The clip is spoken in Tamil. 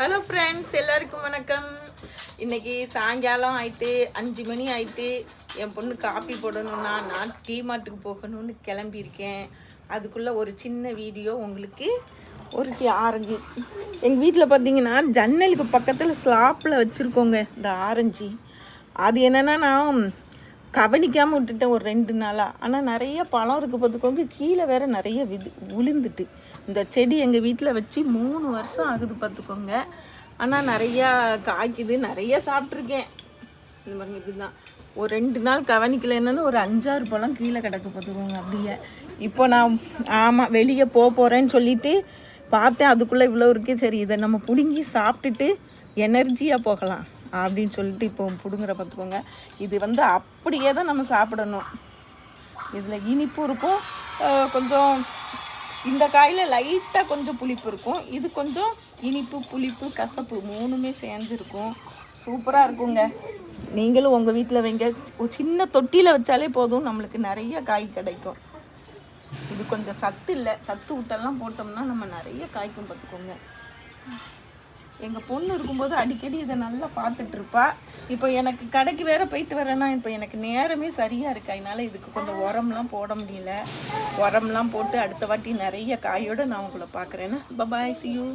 ஹலோ ஃப்ரெண்ட்ஸ் எல்லாருக்கும் வணக்கம். இன்னைக்கு சாயங்காலம் ஆயிட்டு அஞ்சு மணி ஆயிட்டு என் பொண்ணு காப்பி போடணும்னா நான் டீ மாட்டுக்கு போகணும்னு கிளம்பியிருக்கேன். அதுக்குள்ளே ஒரு சின்ன வீடியோ உங்களுக்கு ஒரு ஆரஞ்சு. எங்கள் வீட்டில் பார்த்தீங்கன்னா ஜன்னலுக்கு பக்கத்தில் ஸ்லாப்பில் வச்சுருக்கோங்க இந்த ஆரஞ்சு. அது என்னென்னா நான் கவனிக்காமல் விட்டுட்டேன் ஒரு ரெண்டு நாளாக ஆனால் நிறைய பழம் இருக்குது பார்த்துக்கோங்க. கீழே வேற நிறைய விது விழுந்துட்டு இந்த செடி எங்கள் வீட்டில் வச்சு மூணு வருஷம் ஆகுது பார்த்துக்கோங்க. ஆனால் நிறையா காய்க்குது. நிறைய சாப்பிட்ருக்கேன் இந்த மாதிரி இதுதான். ஒரு ரெண்டு நாள் கவனிக்கல என்னன்னு ஒரு அஞ்சாறு பழம் கீழே கிடக்கு பார்த்துக்கோங்க அப்படியே. இப்போ நான் ஆமாம் வெளியே போக போகிறேன்னு சொல்லிட்டு பார்த்தேன். அதுக்குள்ளே இவ்வளோ இருக்கு. சரி இதை நம்ம பிடுங்கி சாப்பிட்டுட்டு எனர்ஜியாக போகலாம். அப்படின்னு சொல்லிட்டு இப்போ பிடுங்குற பார்த்துக்கோங்க. இது வந்து அப்படியே தான் நம்ம சாப்பிடணும். இதில் இனிப்பு இருக்கும். கொஞ்சம் இந்த காயில் லைட்டாக கொஞ்சம் புளிப்பு இருக்கும். இது கொஞ்சம் இனிப்பு புளிப்பு கசப்பு மூணுமே சேர்ந்து இருக்கும். சூப்பராக இருக்குங்க. நீங்களும் உங்கள் வீட்டில் வைங்க. ஒரு சின்ன தொட்டியில் வச்சாலே போதும். நம்மளுக்கு நிறைய காய் கிடைக்கும். இது கொஞ்சம் சத்து இல்லை. சத்து விட்டெல்லாம் போட்டோம்னா நம்ம நிறைய காய்க்கும் பார்த்துக்கோங்க. எங்கள் பொண்ணு இருக்கும்போது அடிக்கடி இதை நல்லா பார்த்துட்ருப்பா. இப்போ எனக்கு கடைக்கு வேறு போயிட்டு வரேன்னா இப்போ எனக்கு நேரமே சரியாக இருக்கு? அதனால இதுக்கு கொஞ்சம் உரம்லாம் போட முடியல. உரம்லாம் போட்டு அடுத்த வாட்டி நிறைய காயோடு நான் உங்களை பார்க்குறேன்னா பாய் சி யூ